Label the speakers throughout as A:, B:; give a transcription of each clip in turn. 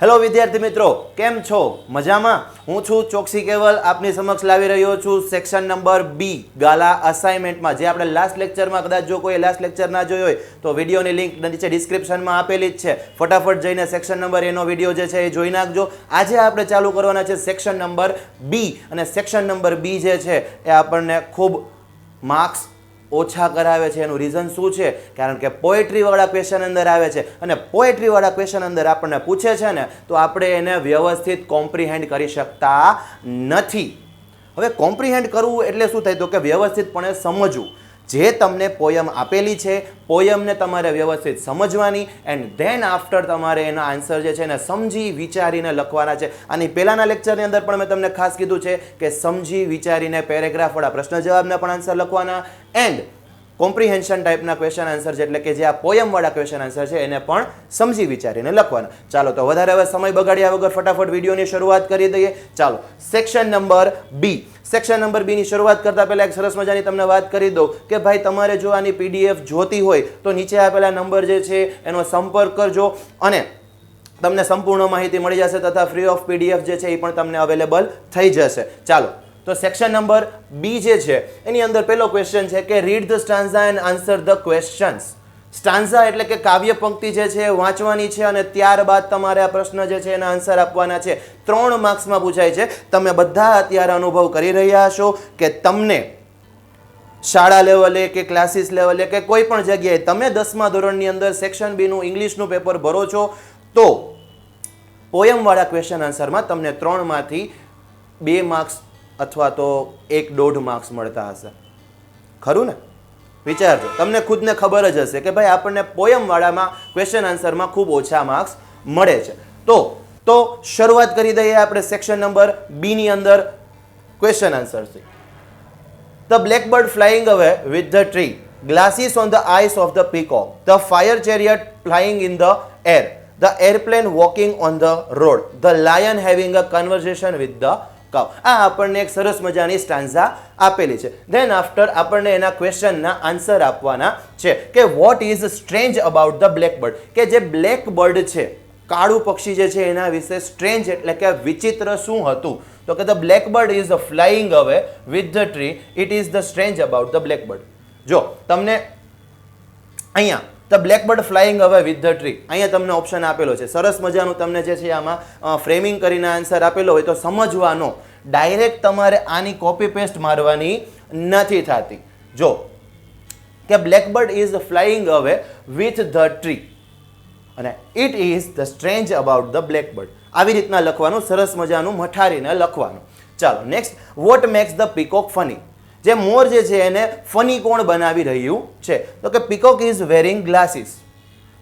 A: Hello વિદ્યાર્થી મિત્રો, કેમ છો? મજામાં? હું છું ચોકસી કેવલ, આપની સમક્ષ લાવી રહ્યો છું સેક્શન નંબર બી, ગાલા અસાઇનમેન્ટમાં જે આપણે લાસ્ટ લેક્ચરમાં કદાચ જો કોઈ લાસ્ટ લેક્ચર ના જોયો હોય, તો વિડીયોની લિંક નીચે ડિસ્ક્રિપ્શનમાં આપેલી જ છે. ફટાફટ જઈને સેક્શન નંબર એનો વીડિયો જે છે એ જોઈ નાખજો. આજે આપણે ચાલુ કરવાના છે સેક્શન નંબર બી. અને સેક્શન નંબર બી જે છે એ આપણને ખૂબ માર્ક્સ ઓછા કરાવે છે. એનું રીઝન શું છે? કારણ કે પોએટ્રીવાળા ક્વેશ્ચન અંદર આવે છે. અને પોએટ્રીવાળા ક્વેશ્ચન અંદર આપણને પૂછે છે ને, તો આપણે એને વ્યવસ્થિત કોમ્પ્રિહેન્ડ કરી શકતા નથી. હવે કોમ્પ્રિહેન્ડ કરવું એટલે શું થાય? તો કે વ્યવસ્થિતપણે સમજવું. જે તમને પોયમ આપેલી છે, પોયમને તમારે વ્યવસ્થિત સમજવાની એન્ડ ધેન આફ્ટર તમારે એના આન્સર જે છે એને સમજી વિચારીને લખવાના છે. અને પહેલાંના લેક્ચરની અંદર પણ મેં તમને ખાસ કીધું છે કે સમજી વિચારીને પેરેગ્રાફવાળા પ્રશ્ન જવાબના પણ આન્સર લખવાના. એન્ડ કોમ્પ્રિહેન્શન ટાઈપના ક્વેશ્ચન આન્સર છે, એટલે કે જે આ પોયમવાળા ક્વેશ્ચન આન્સર છે, એને પણ સમજી વિચારીને લખવાના. ચાલો, તો વધારે હવે સમય બગાડ્યા વગર ફટાફટ વિડીયોની શરૂઆત કરી દઈએ. ચાલો section number B section number બીની શરૂઆત કરતાં પહેલાં એક સરસ મજાની તમને વાત કરી દઉં કે ભાઈ, તમારે જો આની પીડીએફ જોતી હોય, તો નીચે આપેલા નંબર જે છે, એનો સંપર્ક કરજો અને તમને સંપૂર્ણ માહિતી મળી જશે તથા ફ્રી ઓફ પીડીએફ જે છે, એ પણ તમને અવેલેબલ થઈ જશે. ચાલો તો સેક્શન નંબર બી જે છે, એની અંદર પહેલો ક્વેશ્ચન છે કે read the stanza and answer the questions stanza એટલે કે કાવ્ય પંક્તિ જે છે વાંચવાની છે અને ત્યારબાદ તમારે આ પ્રશ્ન જે છે એના આન્સર આપવાના છે. ત્રણ માર્ક્સમાં પૂછાય છે. તમે બધા અત્યારે અનુભવ કરી રહ્યા છો કે તમને શાળા લેવલે કે ક્લાસીસ લેવલે કે કોઈ પણ જગ્યાએ તમે દસમા ધોરણની અંદર સેક્શન બીનું ઇંગ્લિશનું પેપર ભરો છો, તો પોયમવાળા ક્વેશ્ચન આન્સરમાં તમને ત્રણમાંથી બે માર્ક્સ અથવા તો એક દોઢ માર્ક્સ મળતા હશે ખરું ને વિચારજો તમને ખુદને ખબર જ હશે કે ભાઈ આપણને પોયમવાળામાં ક્વેશ્ચન આન્સરમાં ખૂબ ઓછા માર્ક્સ મળે છે તો તો શરૂઆત કરી દઈએ આપણે સેક્શન નંબર બીની અંદર ક્વેશ્ચન આન્સરથી The blackbird flying away with the tree, glasses on the eyes of the peacock, the fire chariot flying in the air, the airplane walking on the road, the lion having a conversation with the cow. આ આપણને એક સરસ મજાની stanza આપેલી છે. Than after આપણને એના ક્વેશ્ચનના answer આપવાના છે કે what is strange about the blackbird કે જે બ્લેક બર્ડ છે, કાળું પક્ષી જે છે એના વિશે સ્ટ્રેન્જ એટલે કે વિચિત્ર શું હતું? તો કે the blackbird is flying away with the tree it is the strange about the blackbird જો, તમને અહીંયા the blackbird flying away with the tree. અહીંયા તમને ઓપ્શન આપેલો છે. સરસ મજાનું તમને જે છે આમાં ફ્રેમિંગ કરીને આન્સર આપેલો હોય તો સમજવાનો. ડાયરેક્ટ તમારે આની કોપી પેસ્ટ મારવાની નથી થતી. જો, કે blackbird is flying away with the tree. અને it is the strange about the blackbird આવી રીતના લખવાનું, સરસ મજાનું મઠારીને લખવાનું. ચાલો next what makes the peacock funny જે મોર જે છે એને ફની કોણ બનાવી રહ્યું છે? તો કે પીકોક ઇઝ વેરિંગ ગ્લાસીસ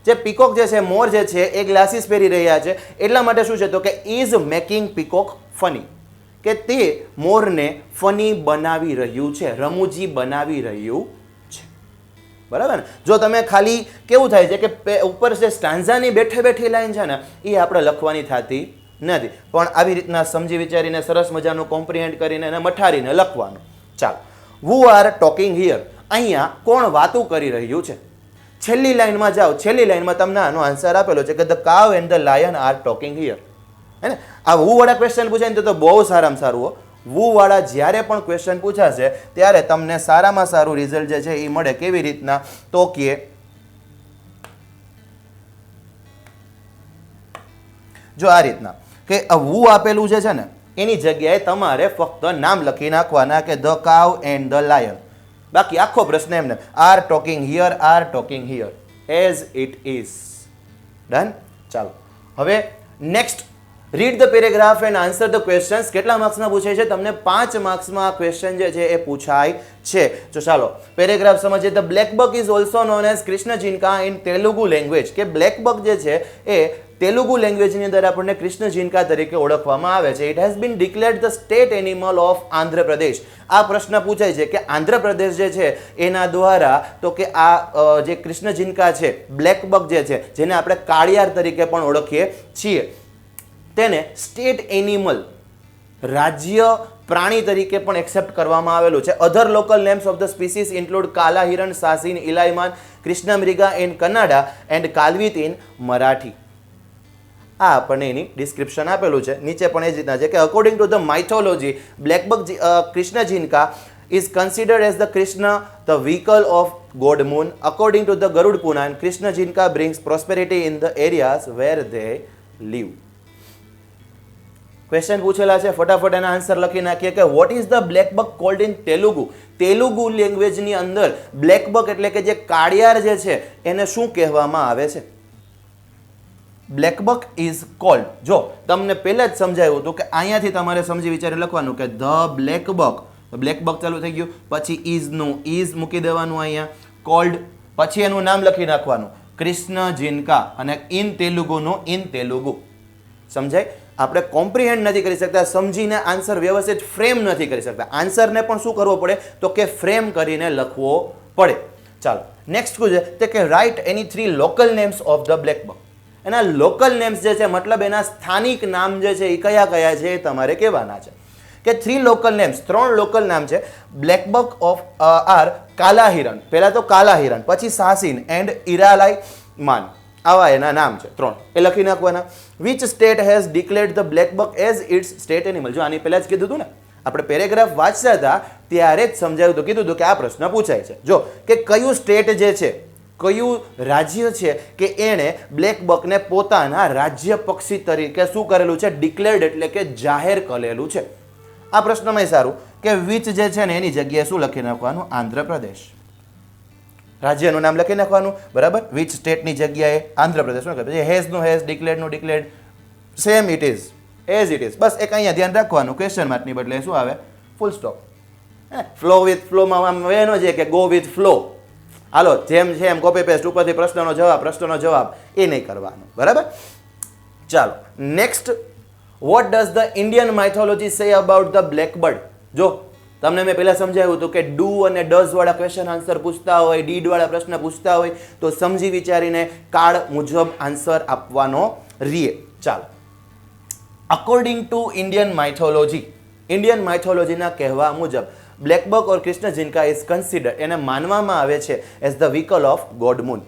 A: જે પીકોક જે છે, મોર જે છે, એ ગ્લાસીસ પહેરી રહ્યા છે. એટલા માટે શું છે? તો કે ઇઝ મેકિંગ પીકોક ફની કે તે મોરને ફની બનાવી રહ્યું છે, રમૂજી બનાવી રહ્યું છે. બરાબર ને? જો તમે ખાલી કેવું થાય છે કે ઉપર જે સ્ટાન્ઝાની બેઠે બેઠી લાઈન છે ને, એ આપણે લખવાની થતી નથી. પણ આવી રીતના સમજી વિચારીને સરસ મજાનું કોમ્પ્રિહેન્ડ કરીને એને મઠારીને લખવાનું. ચાલો. વુ આર ટોકિંગ હિયર અહીંયા કોણ વાતું કરી રહ્યું છે? છેલ્લી લાઈનમાં જાઓ. છેલ્લી લાઈનમાં તમને આનો આન્સર આપેલો છે કે the cow and the lion are talking here હે ને? આ વાળા ક્વેશ્ચન પૂછાય ને તો બહુ સારામાં સારું હો. વાળા જ્યારે પણ ક્વેશ્ચન પૂછાશે, ત્યારે તમને સારામાં સારું રિઝલ્ટ જે છે એ મળે. કેવી રીતના? તો કે જો આ રીતના. કે વુ આપેલું જે છે ને એની જગ્યાએ તમારે ફક્ત નામ લખી નાખવાના કે the cow and the lion. બાકી આખો પ્રશ્ન એમને, are talking here, are talking here. As it is. Done? ચાલો. હવે next, read the paragraph and answer the questions. કેટલા માર્ક્સના પૂછાય છે? તમને પાંચ માર્ક્સમાં આ ક્વેશ્ચન જે છે એ પૂછાય છે. તો ચાલો, પેરેગ્રાફ સમજીએ. The black buck is also known as Krishna Jinka in Telugu language. કે બ્લેક બક જે છે એ તેલુગુ લેંગ્વેજની અંદર આપણને કૃષ્ણ જિનકા તરીકે ઓળખવામાં આવે છે. It has been declared the state animal of Andhra Pradesh આ પ્રશ્ન પૂછાય છે કે આંધ્રપ્રદેશ જે છે, એના દ્વારા તો કે આ જે કૃષ્ણ જીનકા છે, બ્લેક બગ જે છે, જેને આપણે કાળિયાર તરીકે પણ ઓળખીએ છીએ, તેને સ્ટેટ એનિમલ રાજ્ય પ્રાણી તરીકે પણ એક્સેપ્ટ કરવામાં આવેલું છે. Other local names of the species include kala hiran, sasin, ilaiman krishnamriga in Kannada and kalvit in Marathi આ આપણને એની ડિસ્ક્રિપ્શન આપેલું છે નીચે પણ એ જ રીતના છે કે according to the mythology blackbuck Krishna Jinka is considered as the Krishna, the vehicle of God moon. According to the Garud Punan, Krishna Jinka brings prosperity in the areas where they live. Question પૂછેલા છે ફટાફટ એના answer લખી નાખીએ કે what is the blackbuck called in Telugu Telugu લેંગ્વેજની અંદર blackbuck એટલે કે જે કાળિયાર જે છે એને શું કહેવામાં આવે છે બ્લેક બક ઇઝ કોલ્ડ જો તમને પહેલાં જ સમજાયું હતું કે અહીંયાથી તમારે સમજી વિચારી લખવાનું કે ધ બ્લેકબક બ્લેકબક ચાલુ થઈ ગયું. પછી ઇઝનું ઇઝ મૂકી દેવાનું અહીંયા. કોલ્ડ પછી એનું નામ લખી નાખવાનું. કૃષ્ણ જીનકા અને ઇન તેલુગુનું ઇન તેલુગુ. સમજાય? આપણે કોમ્પ્રિહેન્ડ નથી કરી શકતા. સમજીને આન્સર વ્યવસ્થિત ફ્રેમ નથી કરી શકતા. આન્સરને પણ શું કરવો પડે? તો કે ફ્રેમ કરીને લખવો પડે. ચાલો. નેક્સ્ટ શું છે? તે કે write any three local names of the black buck એના લોકલ નેમ્સ જે છે, મતલબ એના સ્થાનિક નામ જે છે એ કયા કયા છે, એ તમારે કહેવાના છે. કે થ્રી લોકલ નેમ્સ ત્રણ લોકલ નામ છે. બ્લેક બક ઓફ આર કાલા હિરણ. પહેલાં તો કાલા હિરણ, પછી સાસીન એન્ડ ઇરાલાઈ માન. આવા એના નામ છે, ત્રણ. એ લખી નાખવાના. Which state has declared the blackbuck as its state animal જો આની પહેલાં જ કીધું હતું ને, આપણે પેરેગ્રાફ વાંચતા હતા, ત્યારે જ સમજાવ્યું હતું કીધું હતું કે આ પ્રશ્ન પૂછાય છે. જો, કે કયું સ્ટેટ જે છે કયું રાજ્ય છે કે એણે બ્લેક બકને પોતાના રાજ્ય પક્ષી તરીકે શું કરેલું છે? ડિક્લેર્ડ એટલે કે જાહેર કરેલું છે. આ પ્રશ્નમાં સારું કે વિચ જે છે ને એની જગ્યાએ શું લખી નાખવાનું? આંધ્રપ્રદેશ. રાજ્યનું નામ લખી નાખવાનું, બરાબર? વિચ સ્ટેટની જગ્યાએ? આંધ્રપ્રદેશ. શું કહે હેઝનું has ડિક્લેર્ડનું declared same it is as it is બસ, એક અહીંયા ધ્યાન રાખવાનું ક્વેશ્ચન માર્કની બદલે શું આવે? ફૂલ સ્ટોપ ફ્લો વિથ ફ્લોમાં આમ એનો છે કે ગો વિથ ફ્લો હાલો, જેમ છે એમ કોપી પેસ્ટ ઉપરથી પ્રશ્નનો જવાબ પ્રશ્નનો જવાબ એ નહીં કરવાનો. બરાબર? ચાલો next what does the Indian mythology say about the black bird જો, તમને મેં પહેલાં સમજાવ્યું હતું કે ડુ અને ડઝ વાળા ક્વેશ્ચન આન્સર પૂછતા હોય ડીડવાળા પ્રશ્ન પૂછતા હોય, તો સમજી વિચારીને કાળ મુજબ આન્સર આપવાનો રીએ. ચાલો. According to Indian mythology Indian માઇથોલોજીના કહેવા મુજબ blackbuck or Krishna Jinka is consider એને માનવામાં આવે છે as the vehicle of god moon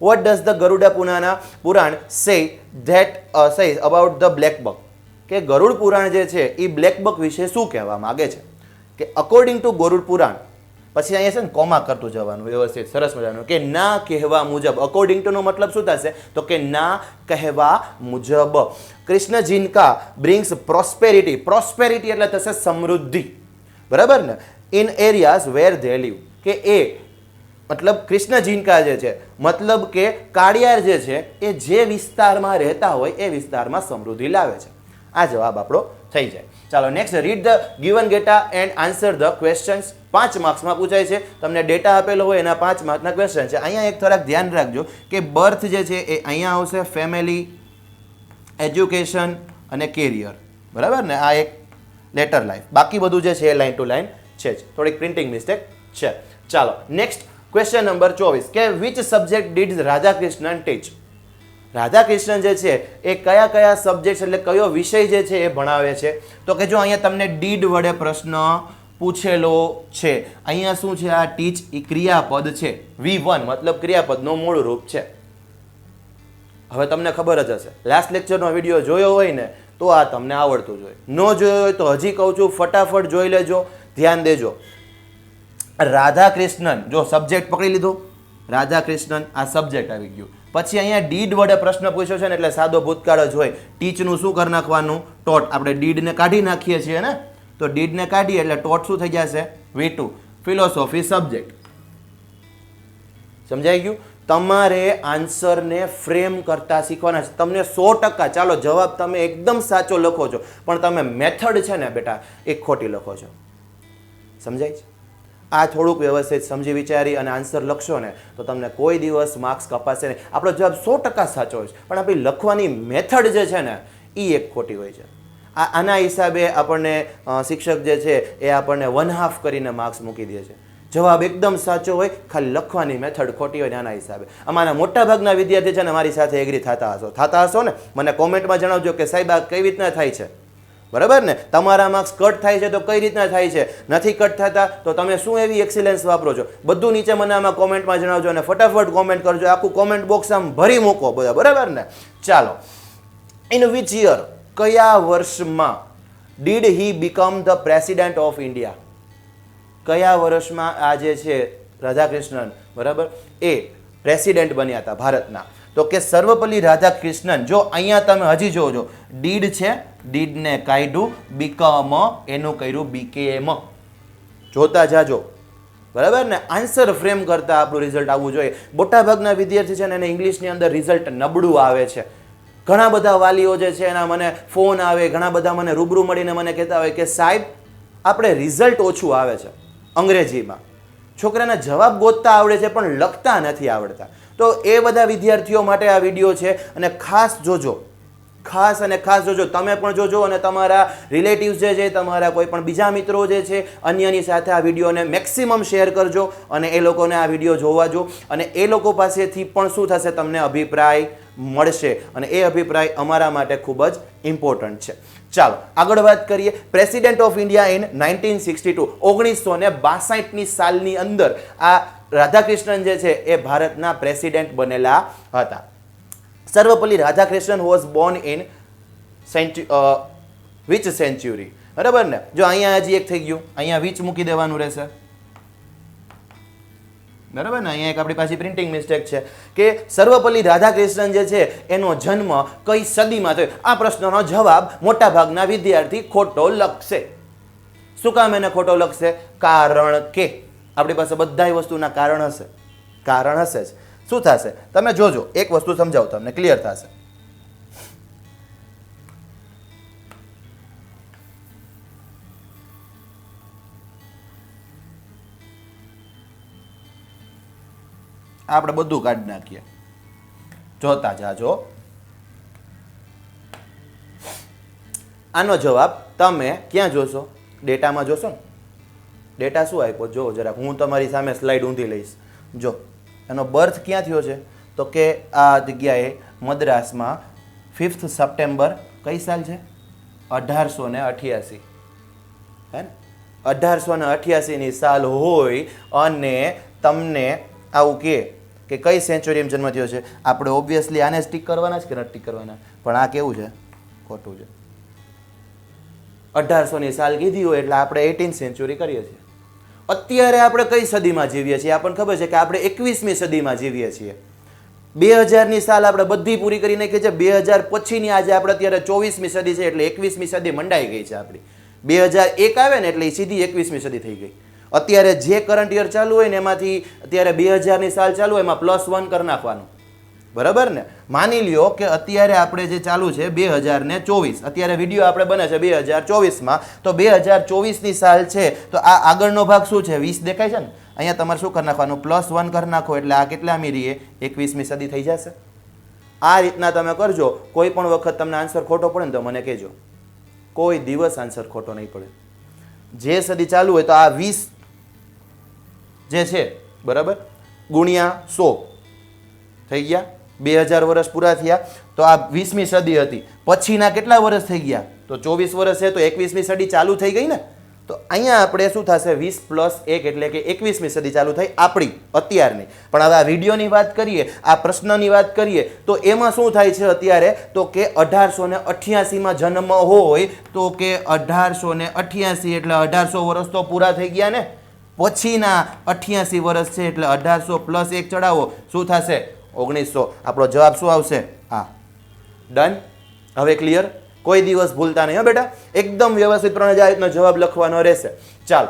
A: what does the Garuda પુનાના Purana say that says about the black કે ગરુડ પુરાણ જે છે એ બ્લેકબર્ગ વિશે શું કહેવા માગે છે? કે અકોર્ડિંગ ટુ ગરુડ પુરાણ, પછી અહીંયા છે ને કોમા કરતું જવાનું, વ્યવસ્થિત, સરસ મજાનું, કે ના કહેવા મુજબ અકોર્ડિંગ ટુનો મતલબ શું થશે? તો કે ના કહેવા મુજબ. કૃષ્ણ જીનકા બ્રિંગ્સ પ્રોસ્પેરિટી પ્રોસ્પેરિટી એટલે થશે સમૃદ્ધિ. બરાબર ને? In areas where they live કે એ, મતલબ કૃષ્ણ જીનકા જે છે, મતલબ કે કાળિયાર જે છે, એ જે વિસ્તારમાં રહેતા હોય, એ વિસ્તારમાં સમૃદ્ધિ લાવે છે. આ જવાબ આપણો થઈ જાય. ચાલો next read the given data and answer the questions પાંચ માર્ક્સમાં પૂછાય છે. તમને ડેટા આપેલો હોય, એના પાંચ માર્કના ક્વેશ્ચન છે. અહીંયા એક થોડાક ધ્યાન રાખજો કે બર્થ જે છે, એ અહીંયા આવશે ફેમિલી એજ્યુકેશન અને કેરિયર બરાબર ને? આ એક લેટર લાઈન બાકી બધું જે છે એ લાઇન ટુ લાઇન છે જ. થોડીક પ્રિન્ટિંગ મિસ્ટેક છે. ચાલો નેક્સ્ટ ક્વેશ્ચન નંબર ચોવીસ. કે which subject did Radhakrishnan teach Radhakrishnan જે છે એ કયા કયા સબ્જેક્ટ એટલે કયો વિષય જે છે એ ભણાવે છે? તો કે જો અહીંયા તમને ડીડ વડે પ્રશ્ન પૂછેલો છે, અહીંયા શું છે? આ ટીચ એ ક્રિયાપદ છે. વી વન મતલબ ક્રિયાપદનું મૂળ રૂપ છે. હવે તમને ખબર જ હશે. લાસ્ટ લેક્ચરનો વીડિયો જોયો હોય ને તો આ તમને આવડતું જોઈએ ન જોયો હોય તો હજી કહું છું, ફટાફટ જોઈ લેજો, ધ્યાન દેજો. રાધા કૃષ્ણન જો સબ્જેક્ટ પકડી લીધો? રાધા કૃષ્ણન આ સબ્જેક્ટ આવી ગયું. પછી અહીંયા ડીડ વડે પ્રશ્ન પૂછ્યો છે ને, એટલે સાદો ભૂતકાળ જ હોય. ટીચનું શું કરી નાખવાનું? ટોટ આપણે ડીડને કાઢી નાખીએ છીએ ને, તો ડીડને કાઢીએ એટલે ટોટ શું થઈ જશે? વી ટુ ફિલોસોફી સબ્જેક્ટ સમજાઈ ગયું? તમારે આન્સરને ફ્રેમ કરતા શીખવાના છે. તમને સો ટકા, ચાલો જવાબ તમે એકદમ સાચો લખો છો. પણ તમે મેથડ છે ને બેટા, એ ખોટી લખો છો. સમજાય છે? આ થોડુંક વ્યવસ્થિત સમજી વિચારી અને આન્સર લખશો ને, તો તમને કોઈ દિવસ માર્ક્સ કપાશે નહીં. આપણો જવાબ સો ટકા સાચો હોય છે. પણ આપણી લખવાની મેથડ જે છે ને એ એક ખોટી હોય છે. આ આના હિસાબે આપણને શિક્ષક જે છે, એ આપણને વન હાફ કરીને માર્ક્સ મૂકી દે છે. જવાબ એકદમ સાચો હોય, ખાલી લખવાની મેથડ ખોટી હોય આના હિસાબે. અમારા મોટાભાગના વિદ્યાર્થી છે ને મારી સાથે એગ્રી થતા હશો. થતા હશો ને? મને કોમેન્ટમાં જણાવજો કે સાહેબ, આ કઈ રીતના થાય છે? બરાબર ને? તમારા માર્ક્સ કટ થાય છે તો કઈ રીતના થાય છે? નથી કટ થતા તો તમે શું એવી એક્સિલન્સ વાપરો છો? બધું નીચે મને આમાં કોમેન્ટમાં જણાવજો અને ફટાફટ કોમેન્ટ કરજો. આખું કોમેન્ટ બોક્સ આમ ભરી મૂકો બધા. બરાબર ને? ચાલો. ઇન વિચ યર કયા વર્ષમાં did he become the president of India કયા વર્ષમાં આ જે છે રાધાકૃષ્ણન, બરાબર? એ પ્રેસિડેન્ટ બન્યા હતા ભારતના. તો કે સર્વપલ્લી રાધાકૃષ્ણન, જો અહીંયા તમે હજી જોજો, ડીડ છે, ડીડને કાઢ્યું બીકમ, એનું કર્યું બીકેએમ જોતા જાજો. બરાબર ને? આન્સર ફ્રેમ કરતા આપણું રિઝલ્ટ આવવું જોઈએ. મોટાભાગના વિદ્યાર્થી છે ને, એને ઇંગ્લિશની અંદર રિઝલ્ટ નબળું આવે છે. ઘણા બધા વાલીઓ જે છે એના મને ફોન આવે, ઘણા બધા મને રૂબરૂ મળીને મને કહેતા હોય કે સાહેબ, આપણે રિઝલ્ટ ઓછું આવે છે. અંગ્રેજીમાં. છોકરાને જવાબ ગોતતા આવડે છે, પણ લખતા નથી આવડતા. તો એ બધા વિદ્યાર્થીઓ માટે આ વીડિયો છે, અને ખાસ જોજો. ખાસ અને ખાસ જોજો. તમે પણ જોજો, અને તમારા રિલેટિવ્સ જે છે, તમારા કોઈ પણ બીજા મિત્રો જે છે, અન્યની સાથે આ વિડીયોને મેક્સિમમ શેર કરજો, અને એ લોકોને આ વીડિયો જોવા જો. અને એ લોકો પાસેથી પણ શું થશે, તમને અભિપ્રાય મળશે અને એ અભિપ્રાય અમારા માટે ખૂબ જ ઇમ્પોર્ટન્ટ છે. ચાલો, આગળ વાત કરીએ. President of India in nineteen sixty two ઓગણીસો ને બાસઠની સાલની અંદર આ રાધાકૃષ્ણન જે છે એ ભારતના પ્રેસિડેન્ટ બનેલા હતા. Sarvepalli Radhakrishnan was born in which century બરાબર ને? જો અહીંયા હજી એક થઈ ગયું. અહીંયા વિચ મૂકી દેવાનું રહેશે? બરાબર ને? અહીંયા એક આપણી પાસે પ્રિન્ટિંગ મિસ્ટેક છે કે સર્વપલ્લી રાધાકૃષ્ણન જે છે, એનો જન્મ કઈ સદીમાં થયો? આ પ્રશ્નનો જવાબ મોટાભાગના વિદ્યાર્થી ખોટો લખશે. શું કામ એને ખોટો લખશે? કારણ કે. આપણી પાસે બધાય વસ્તુના કારણ હશે. કારણ હશે જ. શું થશે? તમે જોજો, એક વસ્તુ સમજાવું તમને ક્લિયર થશે. આપણે બધું કાઢી નાખીએ. જોતા જાજો. આનો જવાબ તમે ક્યાં જોશો? ડેટામાં જોશો ને? ડેટા શું આપ્યો? જો જરાક, હું તમારી સામે સ્લાઇડ ઊંધી લઈશ. જો, એનો બર્થ ક્યાં થયો છે? તો કે આ જગ્યાએ મદ્રાસમાં ફિફ્થ સપ્ટેમ્બર કઈ સાલ છે? અઢારસો ને અઠ્યાસી. હે ને? અઢારસો ને અઠ્યાસીની સાલ હોય અને તમને આવું કે કે કઈ સેન્ચુરીમાં જન્મ થયો છે? આપણે ઓબ્વિયસલી આને સ્ટીક કરવાના જ કે નથી કરવાના? પણ આ કેવું છે? ખોટું છે. અઢારસોની સાલ કીધી હોય એટલે આપણે એટીન સેન્ચુરી કરીએ છીએ. અત્યારે આપણે કઈ સદીમાં જીવીએ છીએ? આપણને ખબર છે કે આપણે એકવીસમી સદીમાં જીવીએ છીએ. બે હજારની સાલ આપણે બધી પૂરી કરી નાખી છે. બે હજાર પછીની આજે આપણે અત્યારે ચોવીસમી સદી છે એટલે એકવીસમી સદી મંડાઈ ગઈ છે આપણી. બે હજાર એક આવે ને એટલે સીધી એકવીસમી સદી થઈ ગઈ. અત્યારે જે કરંટ યર ચાલુ હોય ને એમાંથી અત્યારે બે હજારની સાલ ચાલુ હોય, એમાં પ્લસ વન કરી નાખવાનું. બરાબર ને? માની લ્યો કે અત્યારે આપણે જે ચાલુ છે બે હજાર ને ચોવીસ, અત્યારે વીડિયો આપણે બને છે બે હજાર ચોવીસમાં, તો બે હજાર ચોવીસની સાલ છે, તો આ આગળનો ભાગ શું છે? વીસ દેખાય છે ને? અહીંયા તમારે શું કરી નાખવાનું? પ્લસ વન કરી નાખો, એટલે આ કેટલા મીરીએ એકવીસમી સદી થઈ જશે. આ રીતના તમે કરજો. કોઈ પણ વખત તમને આન્સર ખોટો પડે ને તો મને કહેજો. કોઈ દિવસ આન્સર ખોટો નહીં પડે. જે સદી ચાલુ હોય તો આ વીસ જે છે, બરાબર? ગુણ્યા સો. થઈ ગયા. બે હજાર વર્ષ પૂરા થયા. તો આ વીસમી સદી હતી. પછીના કેટલા વર્ષ થઈ ગયા? તો ચોવીસ વર્ષ છે, તો એકવીસમી સદી ચાલુ થઈ ગઈ ને? તો અહીંયા આપણે શું થશે? વીસ પ્લસ એક એટલે કે એકવીસમી સદી ચાલુ થઈ આપણી, અત્યારની. પણ હવે આ વિડીયોની વાત કરીએ, આ પ્રશ્નની વાત કરીએ, તો એમાં શું થાય છે અત્યારે? તો કે અઢારસો ને અઠ્યાસીમાં જન્મ હોય, તો કે અઢારસો ને અઠ્યાસી એટલે અઢારસો વર્ષ તો પૂરા થઈ ગયા ને? પછીના અઠ્યાસી વર્ષ છે એટલે અઢારસો પ્લસ એક ચડાવો. શું થશે? ઓગણીસો. આપણો જવાબ શું આવશે? હા ડન હવે ક્લિયર કોઈ દિવસ ભૂલતા નહીં, હો બેટા. એકદમ વ્યવસ્થિત પ્રમાણે આ રીતનો જવાબ લખવાનો રહેશે. ચાલો.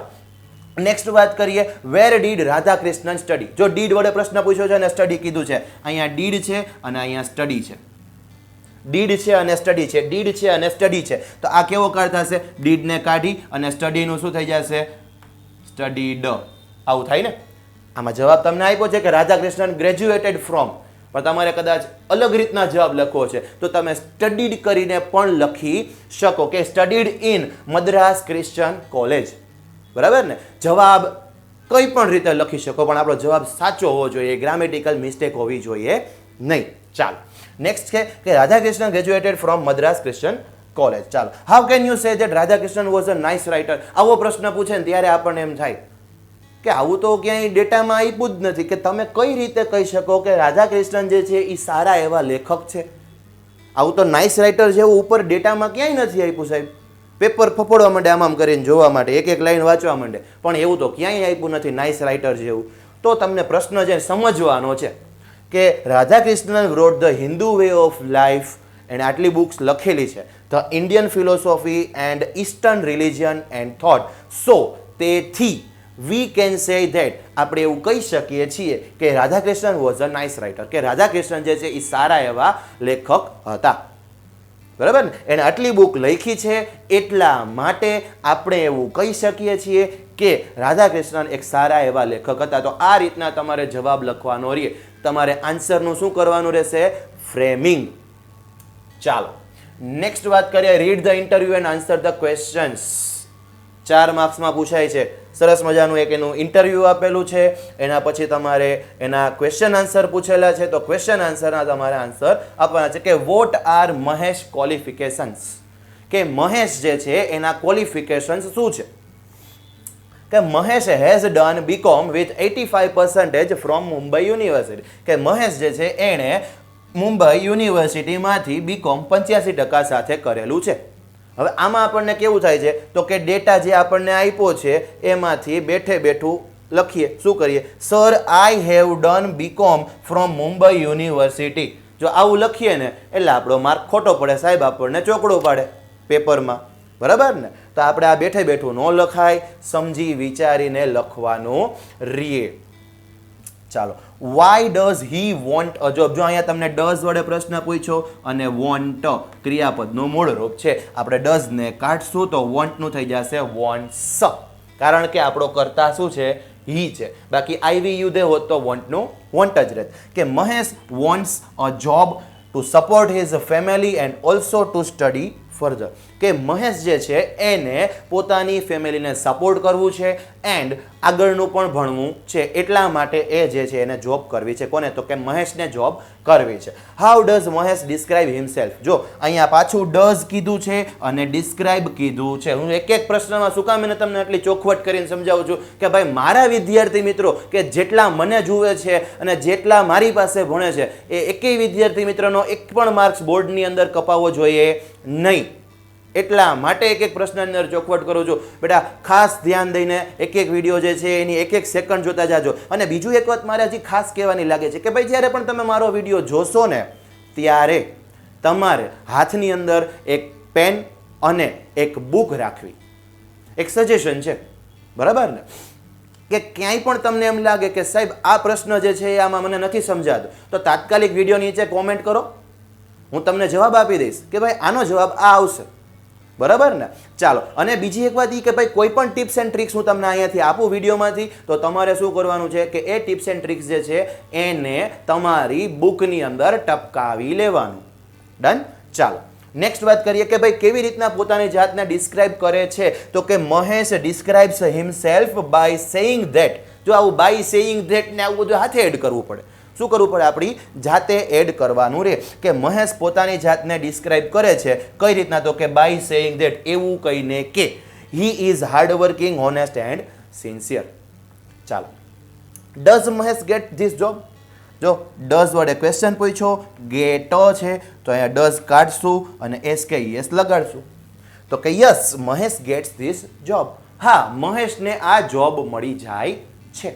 A: નેક્સ્ટ વાત કરીએ. વેર ડીડ રાધાકૃષ્ણન સ્ટડી જો ડીડ વડે પ્રશ્ન પૂછ્યો છે અને સ્ટડી કીધું છે. અહીંયા ડીડ છે અને અહીંયા સ્ટડી છે. ડીડ છે અને સ્ટડી છે. ડીડ છે અને સ્ટડી છે. તો આ કેવો કાળ થશે? ડીડને કાઢી અને સ્ટડીનું શું થઈ જશે? સ્ટડીડ આવું થાય ને? આમાં જવાબ તમને આપ્યો છે કે રાધાકૃષ્ણન ગ્રેજ્યુએટેડ ફ્રોમ પણ તમારે કદાચ અલગ રીતના જવાબ લખવો છે. તો તમે સ્ટડીડ કરીને પણ લખી શકો કે studied in Madras Christian college બરાબર ને? જવાબ કઈ પણ રીતે લખી શકો, પણ આપણો જવાબ સાચો હોવો જોઈએ. ગ્રામેટિકલ મિસ્ટેક હોવી જોઈએ નહીં. ચાલો. નેક્સ્ટ છે કે Radhakrishnan graduated from Madras Christian college. ચાલો. How can you say that Radhakrishnan was a nice writer આવો પ્રશ્ન પૂછે ને ત્યારે આપણને એમ થાય કે આવું તો ક્યાંય ડેટામાં આપ્યું જ નથી. કે તમે કઈ રીતે કહી શકો કે રાધાકૃષ્ણન જે છે એ સારા એવા લેખક છે? આવું તો નાઇસ રાઇટર જેવું ઉપર ડેટામાં ક્યાંય નથી આપ્યું સાહેબ. પેપર ફફોડવા માંડે આમ આમ કરીને જોવા માટે, એક એક લાઈન વાંચવા માંડે. પણ એવું તો ક્યાંય આપ્યું નથી નાઇસ રાઇટર જેવું તો તમને પ્રશ્ન જે સમજવાનો છે કે Radhakrishnan wrote the Hindu way of life એણે આટલી બુક્સ લખેલી છે. The Indian philosophy and eastern religion and thought. So, તેથી વી કેન સે ધેટ આપણે એવું કહી શકીએ છીએ કે Radhakrishnan was a nice writer કે રાધાકૃષ્ણન જે છે એ સારા એવા લેખક હતા. બરાબર ને? એણે આટલી બુક લખી છે એટલા માટે આપણે એવું કહી શકીએ છીએ કે રાધાકૃષ્ણન એક સારા એવા લેખક હતા. તો આ રીતના તમારે જવાબ લખવાનો રહે તમારે આન્સરનું શું કરવાનું રહેશે? ફ્રેમિંગ ચાલો. નેક્સ્ટ વાત કરીએ read the interview and answer the questions ચાર માર્ક્સમાં પૂછાય છે. સરસ મજાનું એક એનું ઇન્ટરવ્યૂ આપેલું છે. એના પછી તમારે એના ક્વેશ્ચન આન્સર પૂછેલા છે. તો ક્વેશ્ચન આન્સરના તમારે આન્સર આપવાના છે કે વોટ આર મહેશ ક્વોલિફિકેશન્સ કે મહેશ જે છે, એના ક્વોલિફિકેશન્સ શું છે? કે Mahesh has done BCom with eighty five percentage from Mumbai university કે મહેશ જે છે, એણે મુંબઈ યુનિવર્સિટીમાંથી બીકોમ પંચ્યાસી ટકા સાથે કરેલું છે. હવે આમાં આપણને કેવું થાય છે? તો કે ડેટા જે આપણને આપ્યો છે, એમાંથી બેઠે બેઠું લખીએ. શું કરીએ? Sir I have done BCom from Mumbai university. જો આવું લખીએ ને, એટલે આપણો માર્ક ખોટો પડે. સાહેબ, આપણને ચોકડો પાડે પેપરમાં. બરાબર ને? તો આપણે આ બેઠે બેઠું ન લખાય, સમજી વિચારીને લખવાનું રીએ. ચાલો. Why does he want a job જો અહીંયા તમને ડઝ વડે પ્રશ્ન પૂછ્યો અને વોન્ટ ક્રિયાપદનું મૂળ રૂપ છે, આપણે ડઝને કાઢશું તો વોન્ટનું થઈ જશે વોન્ટ્સ કારણ કે આપણો કરતા શું છે? હી છે. બાકી આઈવી યુ દે હોત તો વોન્ટનું વોન્ટ જ રહેત. કે Mahesh wants a job to support his family and also to study further કે મહેશ જે છે, એને પોતાની ફેમિલીને સપોર્ટ કરવું છે એન્ડ આગળનું પણ ભણવું છે. એટલા માટે એ જે છે, એને જોબ કરવી છે. કોને? તો કે મહેશને જોબ કરવી છે. How does Mahesh describe himself જો, અહીંયા પાછું ડઝ કીધું છે અને ડિસ્ક્રાઇબ કીધું છે. હું એક એક પ્રશ્નમાં શું કામ એને તમને આટલી ચોખવટ કરીને સમજાવું છું કે ભાઈ, મારા વિદ્યાર્થી મિત્રો કે જેટલા મને જુએ છે અને જેટલા મારી પાસે ભણે છે, એ એકેય વિદ્યાર્થી મિત્રનો એક પણ માર્ક્સ બોર્ડની અંદર કપાવવો જોઈએ નહીં. એટલા માટે એક એક પ્રશ્નની અંદર ચોખવટ કરું છું. બેટા, ખાસ ધ્યાન દઈને એક એક વીડિયો જે છે એની એક એક સેકન્ડ જોતા જાજો. અને બીજું એક વાત મારે હજી ખાસ કહેવાની લાગે છે કે ભાઈ, જ્યારે પણ તમે મારો વીડિયો જોશો ને, ત્યારે તમારે હાથની અંદર એક પેન અને એક બુક રાખવી. એક સજેશન છે. બરાબર ને? કે ક્યાંય પણ તમને એમ લાગે કે સાહેબ, આ પ્રશ્ન જે છે એ આમાં મને નથી સમજાતો, તો તાત્કાલિક વીડિયો નીચે કોમેન્ટ કરો. હું તમને જવાબ આપી દઈશ કે ભાઈ, આનો જવાબ આ આવશે. બરાબર ને? ચાલો, અને બીજી એક વાત એ કે ભાઈ કોઈ પણ ટિપ્સ એન્ડ ટ્રિક્સ હું તમને અહીંયાથી આપું વિડીયોમાંથી, તો તમારે શું કરવાનું છે કે એ ટિપ્સ એન્ડ ટ્રિક્સ જે છે, એને તમારી બુકની અંદર ટપકાવી લેવાનું. ડન ચાલો નેક્સ્ટ વાત કરીએ કે ભાઈ કેવી રીતના પોતાની જાતને ડિસ્ક્રાઇબ કરે છે? તો કે Mahesh describes himself by saying that જો આવું બાય સેઇંગ ધેટ ને આવું બધું હાથે એડ કરવું પડે. શું કરવું પડે? આપણી જાતે એડ કરવાનું રહે કે મહેશ પોતાની જાતને ડિસ્ક્રાઇબ કરે છે, કઈ રીતના? તો કે બાય સેઇંગ ધેટ એવું કહીને કે he is hardworking honest and sincere ચાલો. Does Mahesh get this job જો ડઝ વડે ક્વેશ્ચન પૂછો ગેટો છે. તો અહીંયા ડઝ કાઢશું અને એસ કે યસ લગાડશું. તો કે yes Mahesh gets this job હા, મહેશને આ જોબ મળી જાય છે.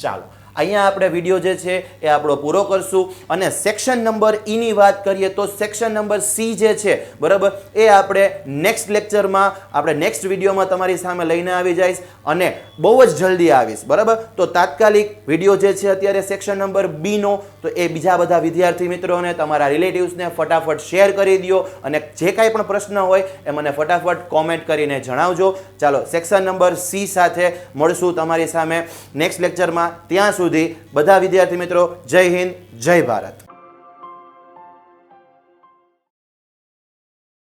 A: ચાલો. અહીંયા આપણે વીડિયો જે છે એ આપણો પૂરો કરશું. અને સેક્શન નંબર ઈની વાત કરીએ તો સેક્શન નંબર સી જે છે, બરાબર, એ આપણે નેક્સ્ટ લેક્ચરમાં આપણે નેક્સ્ટ વિડીયોમાં તમારી સામે લઈને આવી જઈશ અને બહુ જ જલ્દી આવીશ, બરાબર? તો તાત્કાલિક વીડિયો જે છે અત્યારે સેક્શન નંબર બીનો તો એ બીજા બધા વિદ્યાર્થી મિત્રોને, તમારા રિલેટિવ્સને ફટાફટ શેર કરી દો અને જે કાંઈ પણ પ્રશ્ન હોય એ મને ફટાફટ કોમેન્ટ કરીને જણાવજો. ચાલો સેક્શન નંબર સી સાથે મળશું તમારી સામે. નેક્સ્ટ લેક્ચરમાં ત્યાં સુધી બધા વિદ્યાર્થી મિત્રો જય હિન્દ જય ભારત.